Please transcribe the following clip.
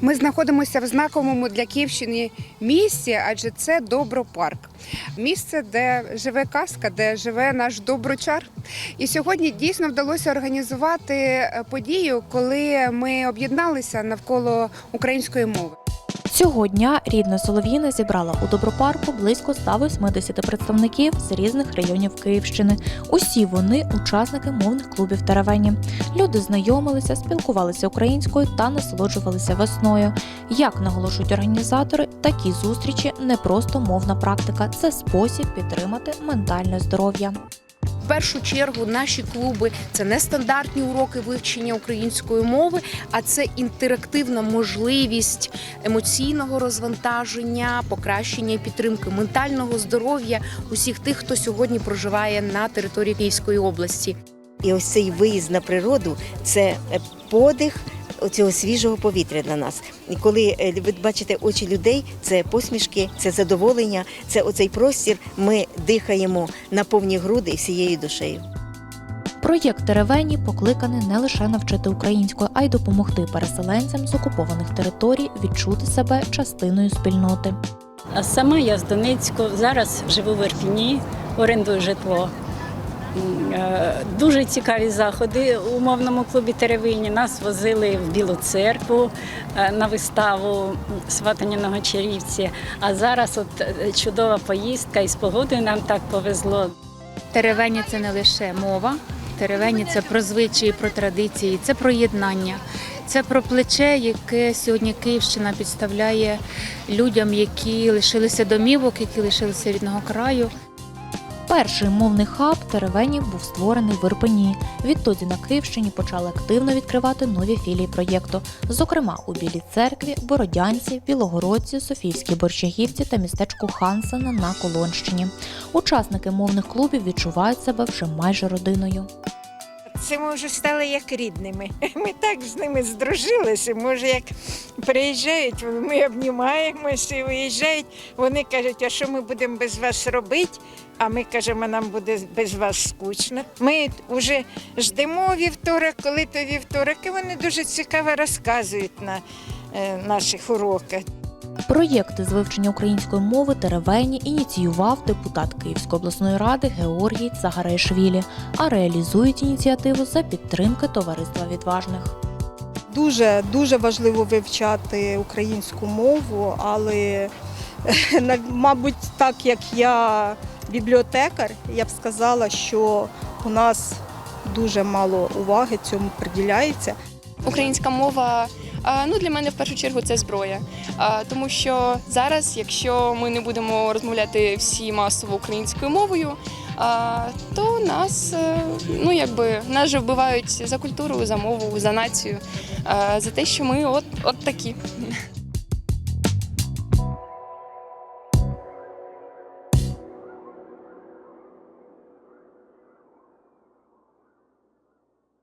Ми знаходимося в знаковому для Київщини місці, адже це Добропарк. Місце, де живе казка, де живе наш доброчар. І сьогодні дійсно вдалося організувати е, подію, коли ми об'єдналися навколо української мови. Цього дня рідна Солов'їна зібрала у Добропарку близько 180 представників з різних районів Київщини. Усі вони учасники мовних клубів Теревені. Люди знайомилися, спілкувалися українською та насолоджувалися весною. Як наголошують організатори, такі зустрічі не просто мовна практика, це спосіб підтримати ментальне здоров'я. Першу чергу наші клуби це не стандартні уроки вивчення української мови, а це інтерактивна можливість емоційного розвантаження, покращення і підтримки ментального здоров'я усіх тих, хто сьогодні проживає на території Київської області. І ось цей виїзд на природу це подих цього свіжого повітря для нас. І коли е, ви бачите очі людей, це посмішки, це задоволення, це оцей простір. Ми дихаємо на повні груди всією душею. Проєкт Теревені покликаний не лише навчити українською, а й допомогти переселенцям з окупованих територій відчути себе частиною спільноти. А сама я з Донецьку. Зараз живу в Ірпіні, орендую житло. Е, Дуже цікаві заходи у мовному клубі Теревині. Нас возили в Білу церкву е, на виставу сватання на Гочарівці. А зараз от е, чудова поїздка і з погодою нам так повезло. Теревені це не лише мова, теревені це про звичаї, про традиції, це про єднання, це про плече, яке сьогодні Київщина підставляє людям, які лишилися домівок, які лишилися рідного краю. Перший мовний хаб Теревенів був створений в Ірпені. Відтоді на Київщині почали активно відкривати нові філії проєкту, зокрема у Білій церкві, Бородянці, Білогородці, Софійській Борщагівці та містечку Хансена на Колонщині. Учасники мовних клубів відчувають себе вже майже родиною. Це ми вже стали як рідними. Ми так з ними здружилися. Може, як приїжджають, ми обнімаємося і виїжджають. Вони кажуть, а що ми будемо без вас робити? А ми кажемо, нам буде без вас скучно. Ми вже ждемо вівторок, коли то вівторок, і вони дуже цікаво розказують на е, наших уроках. Проєкти з вивчення української мови Теревені ініціював депутат Київської обласної ради Георгій Цагарейшвілі, а реалізують ініціативу за підтримки товариства відважних. Дуже дуже важливо вивчати українську мову, але мабуть, так як я бібліотекар, я б сказала, що у нас дуже мало уваги цьому приділяється. Українська мова ну для мене в першу чергу це зброя. Тому що зараз, якщо ми не будемо розмовляти всі масово українською мовою, то нас е, ну якби нас же вбивають за культуру, за мову, за націю, за те, що ми от, от такі.